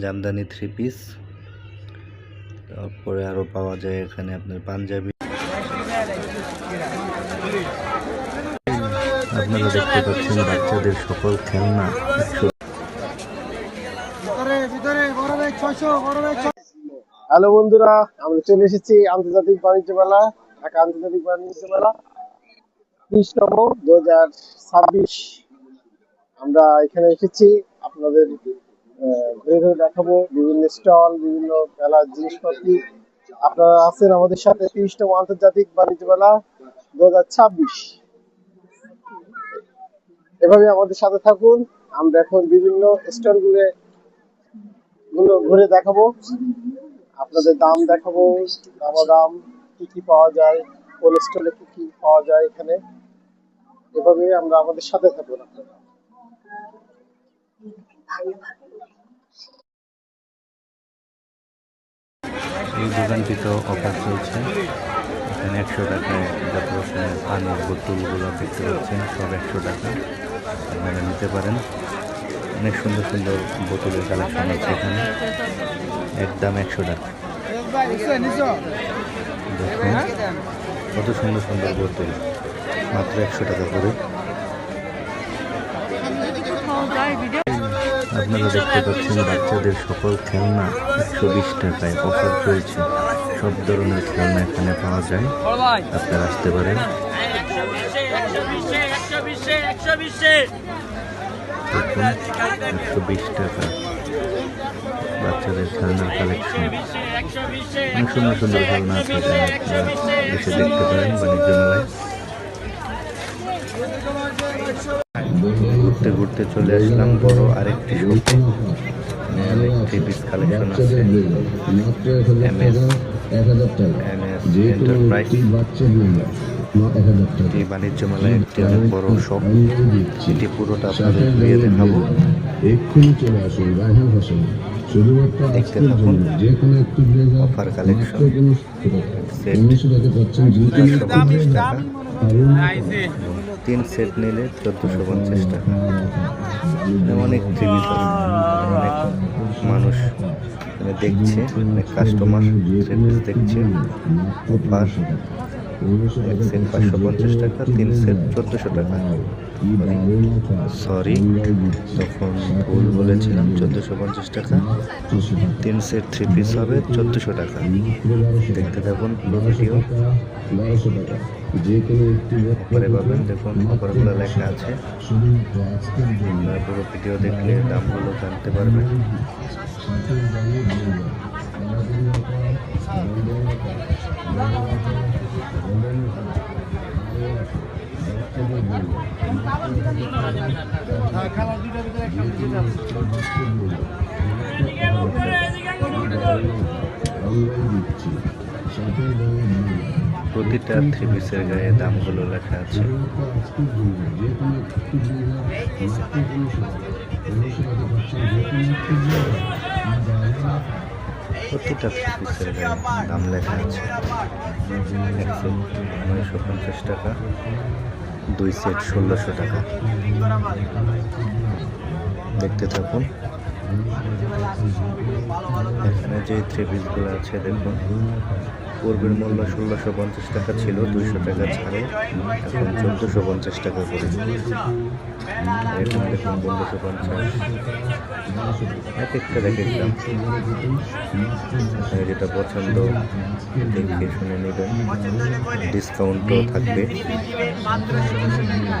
Jamdani three piece তারপরে আরও পাওয়া যায় এখানে আপনার পাঞ্জাবি। আপনারা দেখতে পাচ্ছেন বাচ্চাদের সকল খেলনা। হ্যালো বন্ধুরা, আমরা চলে এসেছি আন্তর্জাতিক বাণিজ্য মেলা, ঢাকা আন্তর্জাতিক বাণিজ্য মেলা। ত্রিশতম দু হাজার ছাব্বিশ। আমরা এখানে এসেছি আপনাদের ঘুরে ঘুরে দেখাবো বিভিন্ন স্টল, বিভিন্ন মেলার জিনিসপত্র। আপনারা আছেন আমাদের সাথে ত্রিশতম আন্তর্জাতিক বাণিজ্য মেলা দু হাজার ছাব্বিশ। এভাবে আমাদের সাথে থাকুন। আমরা এখন বিভিন্ন স্টলগুলো গুলো ঘুরে দেখাবো। আপনাদের দাম দেখাবো দাম কি কি পাওয়া যায়, কোন স্টলে কি কি পাওয়া যায় এখানে। এভাবে আমরা আমাদের সাথে থাকুন আপনারা। এই দোকানটিতে অফার চলছে এখানে একশো টাকায় যত পানির বোতলগুলো দেখতে পাচ্ছেন, সব একশো টাকা। আপনারা নিতে পারেন। অনেক সুন্দর সুন্দর বোতলের কালেকশন আছে এখানে। একদম একশো টাকা। দেখুন, কত সুন্দর সুন্দর বোতল। মাত্র একশো টাকা করে। আপনারা দেখতে পাচ্ছেন, বাচ্চাদের সকল খেলনা একশো বিশ টাকায় অফার চলছে। সব ধরনের খেলনা এখানে পাওয়া যায়। আপনারা আসতে পারেন। একশো বিশ টাকা বাচ্চাদের খেলনার কালেকশন অনেক সুন্দর সুন্দর খেলনা আছে দেখতে পারেন বাণিজ্য মেলায়। ঘুরতে ঘুরতে চলে আসলাম বড় আরেকটি শপে কালেকশন আছে। এন্টারপ্রাইজ এটি বাণিজ্য মেলায় একটি অনেক বড় শপ আমরা এটি পুরোটা আপনাদের ঘুরিয়ে দেখাবো। এক্ষুনি চলে আসুন রায়হান হোসেন। শুধুমাত্র দেখতে থাকুন। যে কোনো একটি ব্লেজার টাকা পাচ্ছেন টাকা দারুণ তিন সেট নিলে চোদ্দোশো পঞ্চাশ টাকা। অনেক থ্রি অনেক মানুষ দেখছে, অনেক কাস্টমার দেখছে। অফার এক সেট পাঁচশো পঞ্চাশ টাকা, তিন সেট চোদ্দোশো টাকা। সরি, তখন ভুল বলেছিলাম, চোদ্দোশো পঞ্চাশ টাকা। তিন সেট থ্রি পিস হবে, চোদ্দোশো টাকা। দেখতে থাকুন পুরো ভিডিও। অফারে পাবেন, দেখুন অফারগুলো লেখা আছে। পুরো ভিডিও দেখলে দামগুলো জানতে পারবেন। সাথে দাঁড়িয়ে প্রতিটা থ্রি পিসের গায়ে দামগুলো লেখা আছে। প্রতিটা পিসের গায়ে দাম লেখা আছে। এক নয়শো পঞ্চাশ টাকা, দুই সেট ষোলোশো টাকা। দেখতে থাকুন। এখানে যে থ্রি আছে, দেখুন। পূর্বের মূল্য ষোলোশো পঞ্চাশ টাকা ছিল, দুইশো টাকা ছাড়ে। এখন চোদ্দোশো পঞ্চাশ টাকা করে। দেখুন পনেরোশো পঞ্চাশ। এক একটা এক যেটা পছন্দ, দেখে শুনে নেবেন। ডিসকাউন্টও থাকবে।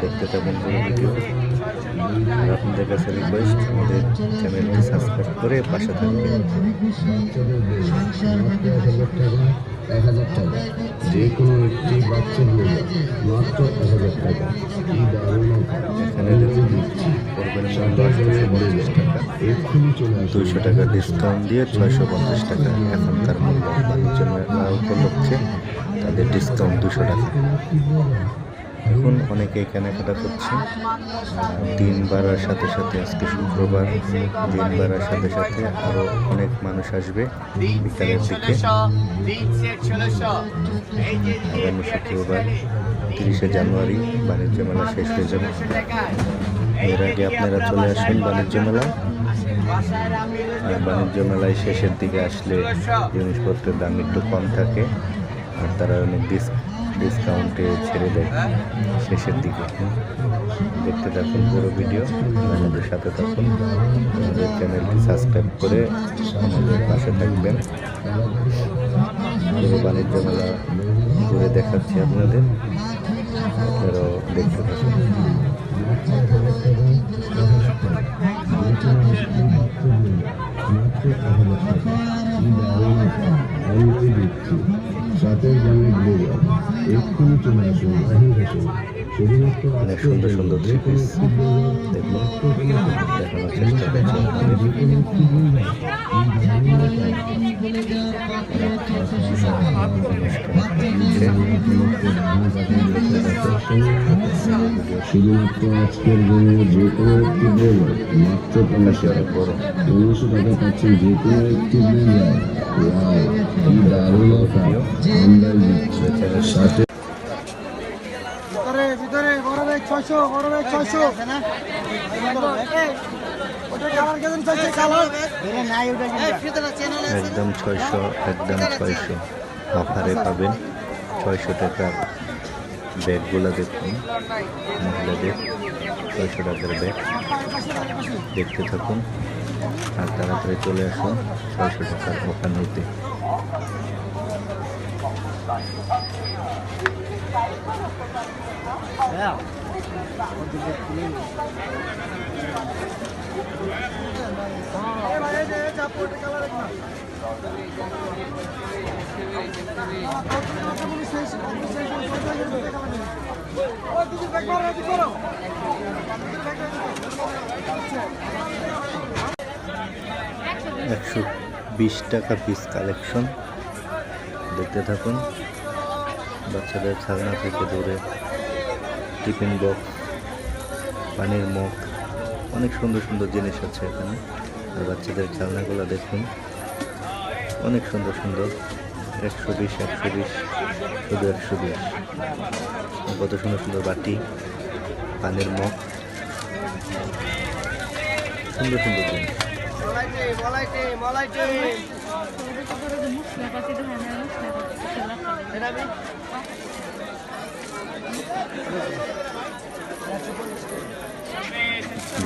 দেখতে থাকুন ভিডিও আপনাদের কাছে রিকোয়েস্ট আমাদের চ্যানেলটি সাবস্ক্রাইব করে পাশে থাকবেন। এক হাজার টাকা যে কোনো একটি বাচ্চা বলবে মাত্র এক হাজার টাকা কি দারুণ মূল্য দুইশো টাকা ডিসকাউন্ট দিয়ে ছয়শো পঞ্চাশ টাকা এখনকার মূল্য বাণিজ্য উপলক্ষে তাদের ডিসকাউন্ট দুশো টাকা। এখন অনেকে কেনাকাটা করছে। দিন বাড়ার সাথে সাথে আজকে শুক্রবার, দিন বাড়ার সাথে সাথে আরও অনেক মানুষ আসবে বিকালের দিকে। আগামী শুক্রবার তিরিশে জানুয়ারি বাণিজ্য মেলা শেষ হয়ে যাবে। এর আগে আপনারা চলে আসুন বাণিজ্য মেলায়। আর বাণিজ্য মেলায় শেষের দিকে আসলে জিনিসপত্রের দাম একটু কম থাকে, আর তারা অনেক ডিস ডিসকাউন্টে ছেড়ে দেয়। শেষের দিকে। দেখতে থাকুন পুরো ভিডিও। আমাদের সাথে থাকুন। আমাদের চ্যানেলটি সাবস্ক্রাইব করে আমাদের পাশে থাকবেন। বাণিজ্য মেলা ঘুরে দেখাচ্ছি আপনাদের। আপনারাও দেখতে থাকুন। গ্লোবাল এক্ষুনি চলে আসুন আহির হোসেন শুধুমাত্র অনেক সুন্দর সুন্দর থ্রি পিস দেখুন দেখানোর চেষ্টা করছি আপনাদের শুধুমাত্র আজকের জন্য যে কোনো একটি ব্লেজার মাত্র পনেরোশো টাকা পনেরোশো টাকা পাচ্ছেন যে কোনো একটি একদম ছয়শো একদম ছয়শো অফারে পাবেন। ছয়শো টাকার ব্যাগগুলো দেখুন, মহিলাদের ছয়শো টাকার ব্যাগ। দেখতে থাকুন আর তাড়াতাড়ি চলে আসুন ছয়শো টাকার অফার নিতে একশো বিশ টাকা পিস কালেকশন দেখতে থাকুন। বাচ্চাদের খেলনা থেকে দূরে টিফিন বক্স, পানির মুখ অনেক সুন্দর সুন্দর জিনিস আছে এখানে। আর বাচ্চাদের খেলনাগুলো দেখুন। অনেক সুন্দর সুন্দর। একশো বিশ একশো বিশ, শুধু একশো বিশ। কত সুন্দর সুন্দর বাটি, পানের মুখ সুন্দর সুন্দর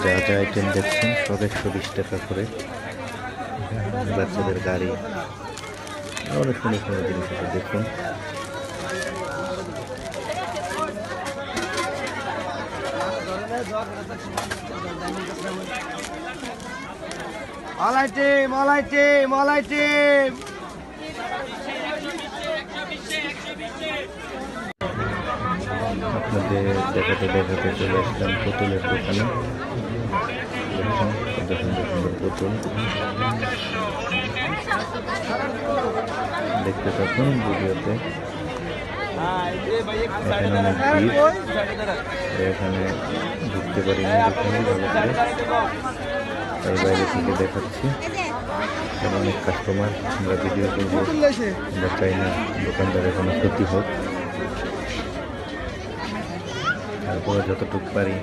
যা যা আইটেম দেখছেন, সব একশো বিশ টাকা করে। বাচ্চাদের গাড়ি। অনেক সুন্দর সুন্দর জিনিস আছে দেখুন। মলাই টিম মলাই টিম মলাই টিম। আপনাদের দেখাতে দেখাতে চলে আসলাম পুতুলের দোকানে। দেখুন কত সুন্দর সুন্দর পুতুল। দেখতে থাকুন ভিডিওতে। এখানে এখানে ঢুকতে পারি তাই বাইরে থেকে দেখাচ্ছি। এখানে অনেক কাস্টমার আমরা ভিডিও করব। আমরা চাই না দোকানদারের কোনো ক্ষতি হোক। তারপরে যতটুকু পারি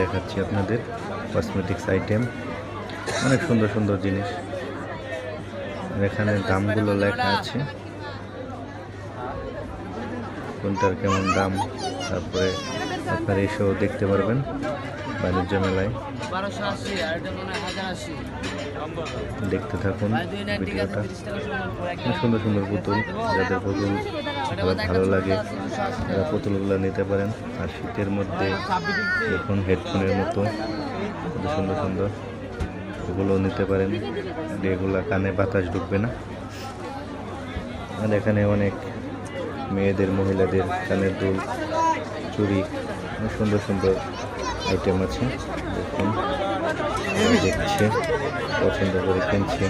দেখাচ্ছি আপনাদের। কসমেটিক্স আইটেম অনেক সুন্দর সুন্দর জিনিস। এখানে দামগুলো লেখা আছে। কোনটার কেমন দাম? তারপরে আপনারা এসেও দেখতে পারবেন, বাণিজ্য মেলায়। দেখতে থাকুন ভিডিওটা। সুন্দর সুন্দর পুতুল, যাদের পুতুল ভালো লাগে, তারা পুতুলগুলো নিতে পারেন। আর শীতের মধ্যে দেখুন হেডফোনের মতো সুন্দর সুন্দর। এগুলো নিতে পারেন। এগুলা কানে বাতাস ঢুকবে না। আর এখানে অনেক মেয়েদের, মহিলাদের কানের দুল, চুড়ি, অনেক সুন্দর সুন্দর আইটেম আছে। দেখুন, দেখছে, পছন্দ করে কিনছে।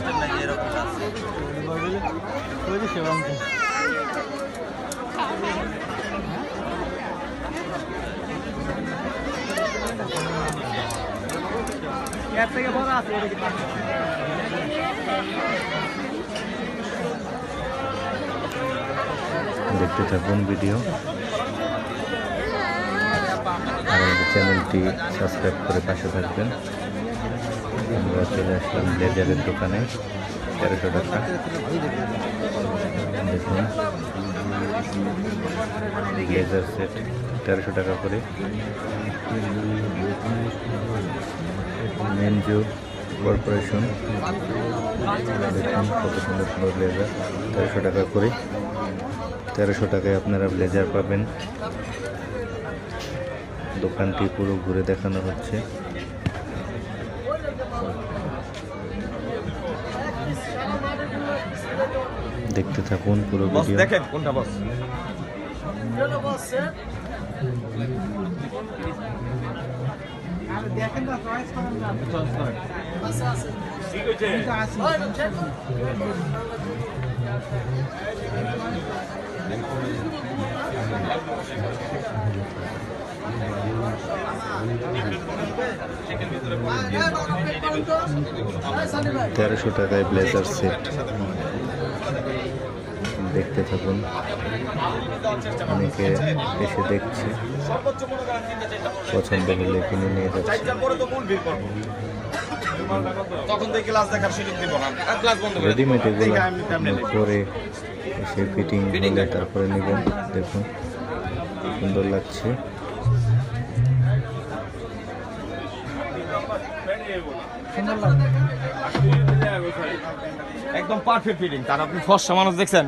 থেকে বড় আছে এটা কি দেখতে থাকুন ভিডিও। আমাদের চ্যানেলটি সাবস্ক্রাইব করে পাশে থাকবেন। আমরা চলে আসলাম ব্লেজারের দোকানে, তেরোশো টাকা। দেখুন, ব্লেজার সেট, তেরোশো টাকা করে। মেনজু কর্পোরেশন। দেখুন কত সুন্দর সুন্দর ব্লেজার, তেরোশো টাকা করে। তেরোশো টাকায় আপনারা ব্লেজার পাবেন। দোকানটি পুরো ঘুরে দেখানো হচ্ছে। দেখতে থাকুন পুরো ভিডিও। দেখেন কোনটা বস। তেরোশো টাকায় ব্লেজার সেট দেখতে থাকুন। অনেকে এসে দেখছে। পছন্দ হলে কিনে নিয়ে যাচ্ছে। করে রেডিমেড এগুলো ঠিক এসে ফিটিং হলে তারপরে নেবেন। দেখুন সুন্দর লাগছে। একদম পারফেক্ট ফিটিং তার আপনি ফর্সা মানুষ দেখছেন?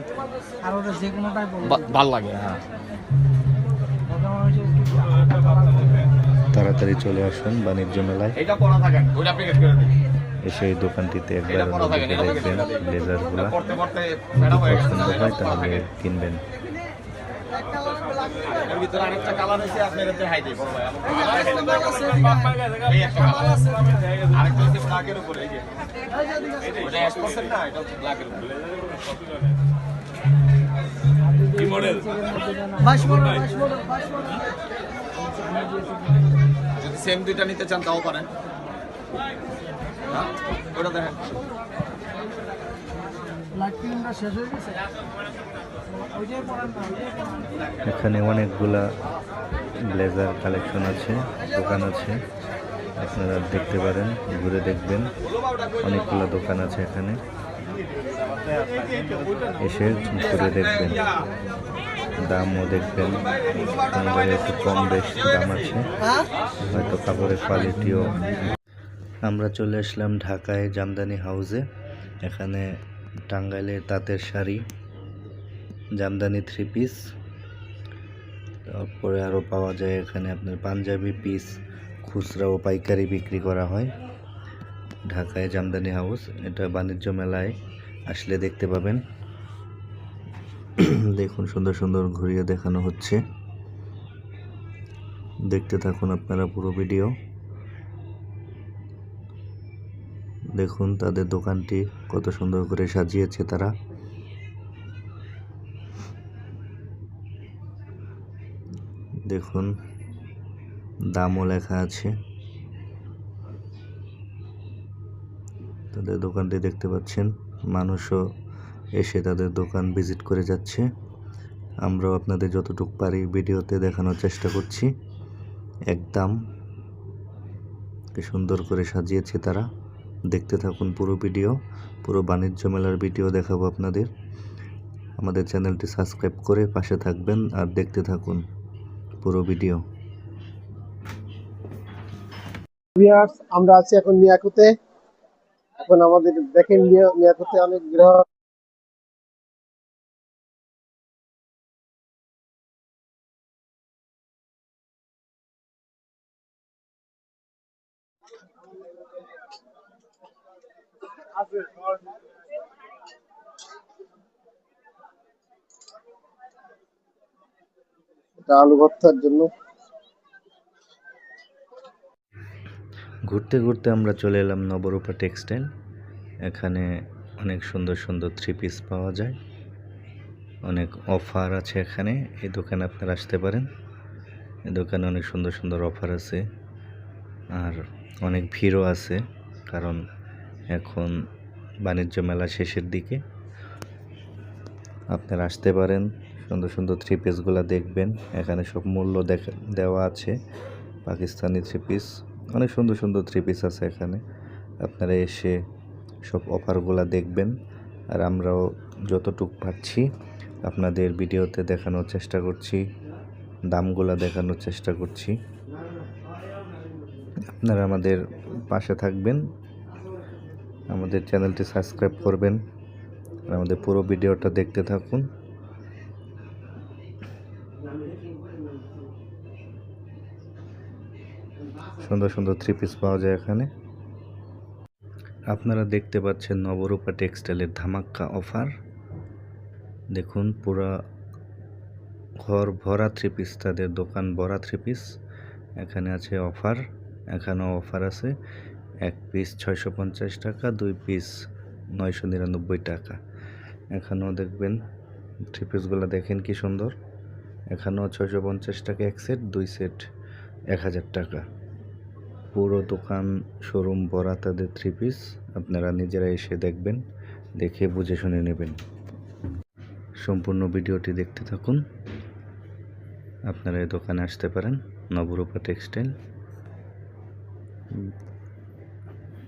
আর ওটা যে কোনোটাই ভালো লাগে হ্যাঁ। তাড়াতাড়ি চলে আসুন বাণিজ্য মেলায়। এটা পড়া থাকেন ওইটা করে দিন। এসে এই দোকানটিতে একবার দেখে দেখবেন ব্লেজারগুলো। পড়তে পড়তে ম্যাডাম পছন্দ হয় তাহলে কিনবেন। যদি সেম দুইটা নিতে চান তাও পারেন। ওটা দেখেন। হয়ে এখানে অনেকগুলা ব্লেজার কালেকশন আছে দোকান আছে। আপনারা দেখতে পারেন ঘুরে দেখবেন। অনেকগুলো দোকান আছে এখানে। এসে ঘুরে দেখবেন। দামও দেখবেন। একটু কম বেশ দাম আছে। হয়তো কাপড়ের কোয়ালিটিও আমরা চলে আসলাম ঢাকায় জামদানি হাউসে এখানে টাঙ্গাইলের তাঁতের শাড়ি, জামদানি থ্রি পিস তারপরে আরও পাওয়া যায় এখানে আপনার পাঞ্জাবি পিস খুচরা ও পাইকারি বিক্রি করা হয়। ঢাকায় জামদানি হাউস এটা বাণিজ্য মেলায় আসলে দেখতে পাবেন। দেখুন সুন্দর সুন্দর ঘুরিয়ে দেখানো হচ্ছে। দেখতে থাকুন আপনারা পুরো ভিডিও দেখুন তাদের দোকানটি কত সুন্দর করে সাজিয়েছে তারা। দেখুন, দামও লেখা আছে। তাদের দোকানটি দেখতে পাচ্ছেন, মানুষও এসে তাদের দোকান ভিজিট করে যাচ্ছে। আমরাও আপনাদের যতটুকু পারি ভিডিওতে দেখানোর চেষ্টা করছি। একদম, কি সুন্দর করে সাজিয়েছে তারা। দেখতে থাকুন পুরো ভিডিও, পুরো বাণিজ্য মেলার ভিডিও দেখাবো আপনাদের। আমাদের চ্যানেলটি সাবস্ক্রাইব করে পাশে থাকবেন আর দেখতে থাকুন পুরো ভিডিও। আমরা আছি এখন মিয়াকুতে। এখন আমাদের দেখেন নিয়াকুতে অনেক গ্রহ। ঘুরতে ঘুরতে আমরা চলে এলাম নবরূপা টেক্সটাইল। এখানে অনেক সুন্দর সুন্দর থ্রি পিস পাওয়া যায়। অনেক অফার আছে এখানে। এই দোকানে আপনারা আসতে পারেন। এই দোকানে অনেক সুন্দর সুন্দর অফার আছে। আর অনেক ভিড়ও আছে, কারণ এখন বাণিজ্য মেলা শেষের দিকে। আপনারা আসতে পারেন, সুন্দর সুন্দর থ্রি পিসগুলো দেখবেন। এখানে সব মূল্য দেওয়া আছে, পাকিস্তানি থ্রি পিস অনেক সুন্দর সুন্দর থ্রি পিস আছে এখানে। আপনারা এসে সব অফারগুলো দেখবেন। আর আমরাও যতটুকু পাচ্ছি, আপনাদের ভিডিওতে দেখানোর চেষ্টা করছি দামগুলো দেখানোর চেষ্টা করছি। আপনারা আমাদের পাশে থাকবেন। আমাদের চ্যানেলটি সাবস্ক্রাইব করবেন আর আমাদের পুরো ভিডিওটা দেখতে থাকুন। সুন্দর সুন্দর থ্রি পিস পাওয়া যায় এখানে। আপনারা দেখতে পাচ্ছেন নবরূপা টেক্সটাইলের ধামাক্কা অফার। দেখুন, পুরা ঘর ভরা থ্রি পিস তাদের দোকান ভরা থ্রি পিস এখানে আছে অফার, এখানেও অফার আছে। এক পিস ছয়শো পঞ্চাশ টাকা, দুই পিস নয়শো নিরানব্বই টাকা। এখানেও দেখবেন থ্রি পিসগুলো দেখেন কি সুন্দর। এখানেও ছয়শো পঞ্চাশ টাকা এক সেট দুই সেট এক হাজার টাকা। পুরো দোকান শোরুম ভরা তাদের থ্রি পিস আপনারা নিজেরা এসে দেখবেন, দেখে বুঝে শুনে নেবেন। সম্পূর্ণ ভিডিওটি দেখতে থাকুন। আপনারা এই দোকানে আসতে পারেন, নবরূপা টেক্সটাইল।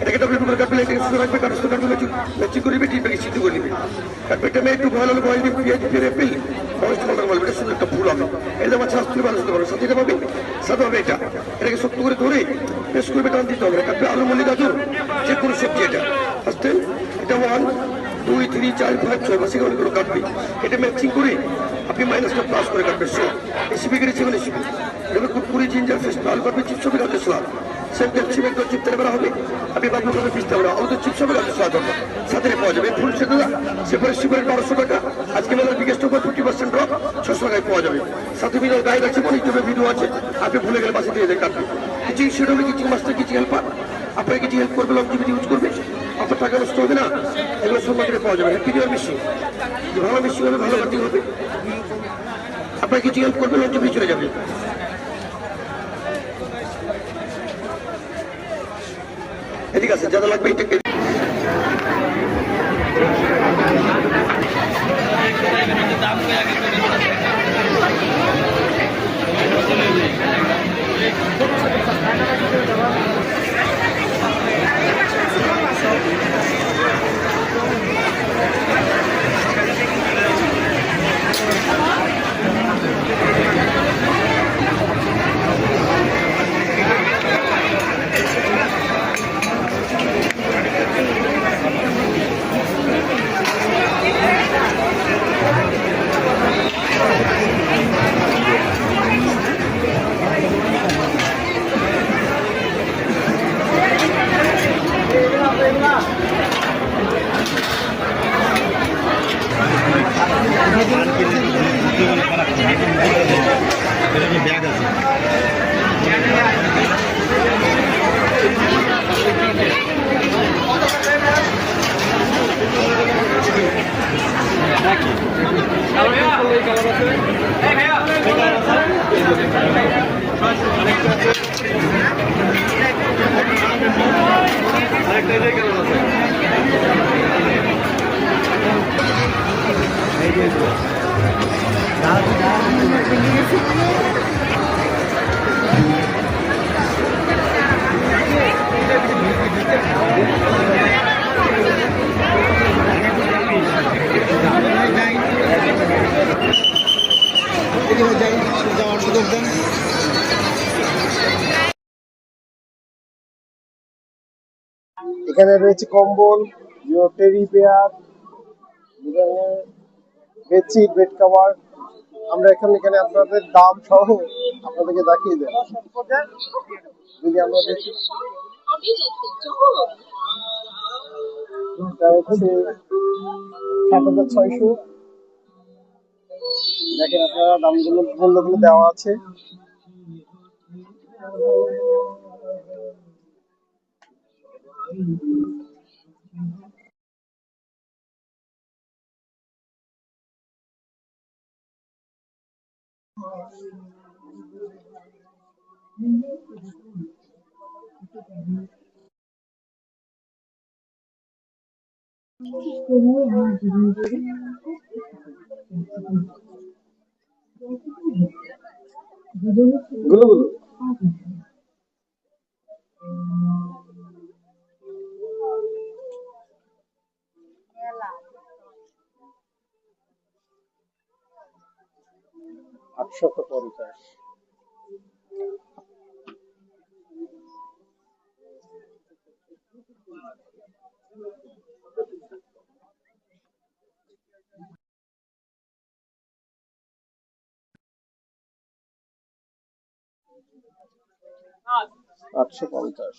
এটাকে ডাবল করে কাটবে এটাকে সুন্দর রাখবে কাটবে কাটবে ম্যাচিং ম্যাচিং করবে টিপে সিদ্ধ করে নিবে। এটা মেয়ে একটু ভালো হলে বয়েল দিয়ে পেঁয়াজ দিয়ে এপ্রিল বয়স তোমার বলবে এটা সুন্দর একটা ফুল হবে। এটা আমার স্বাস্থ্য ভালো পারবে সাথে এটা পাবে? সাথে হবে এটা। এটাকে শক্ত করে ধরে পেস্ট করবে টান দিতে হবে। কাটবে আলু মল্লি গাজর, যে কোনো সবজি এটা। ফার্স্টে এটা ওয়ান দুই থ্রি চার ফাইভ ছয় মাসে অনেকগুলো কাটবে। এটা ম্যাচিং করে আপনি মাইনাসটা প্লাস করে কাটবে সো এসিপি করে সেভেন এসিপি এটা কুড়ি জিঞ্জার ফেস লাল কাটবে চিপস হবে কাটবে স্লাদ। সেন্টার চিপ একদম চিপ তেলে বেড়া হবে। আপনি বাবু করে পিসতে হবে আমাদের চিপস হবে কাটবে স্লাদ সাথে পাওয়া যাবে ফুল সেটা সেপারে সিপারে বারোশো টাকা। আজকে মেলার বিগেস্ট উপর ফিফটি পার্সেন্ট ড্রপ ছশো টাকায় পাওয়া যাবে। সাথে মিলার গাইড আছে কোনো ইউটিউবে ভিডিও আছে। আপনি ভুলে গেলে বাসে দিয়ে দেয় কাটবে কিচিং সেট হবে কিচিং মাস্টার কিচিং হেল্পার আপনাকে কিছু হেল্প করবে লংজিভিটি ইউজ করবে। আপনার টাকা নষ্ট হবে না। এগুলো সব মার্কেটে পাওয়া যাবে। হ্যাপি ডিওর মেশিন ভালো মেশিন হবে, ভালো কাটিং হবে। আপনার কিছু হেল্প করবে লংজিভিটি চলে যাবে। এদিকে আছে যারা লাগবে এটাকে এখানে রয়েছে কম্বল terry pair bedsheet, bed cover. আমরা এখানে এখানে আপনাদের দাম সহ আপনাদেরকে দেখিয়ে দেব। যদি আমরা দেখি। সাত হাজার দেখেন আপনারা দামগুলো, মূল্যগুলো দেওয়া আছে। Gulu gulu. আটশত পঞ্চাশ। আটশো পঞ্চাশ।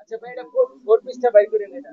আচ্ছা ভাই এটা ফোর পিসটা বাই করে নেন এটা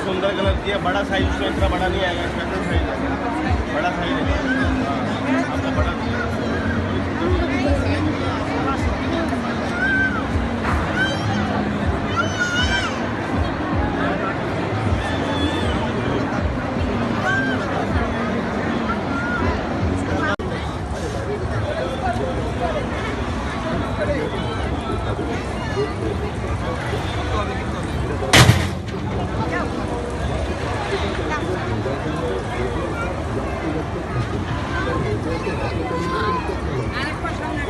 सुंदर कलर दिया बड़ा साइज़ उसमें इतना बड़ा नहीं आएगा इसका इतना साइज़ आएगा बड़ा साइज़ आएगा हाँ, आपका बड़ा আরেকবার সামনে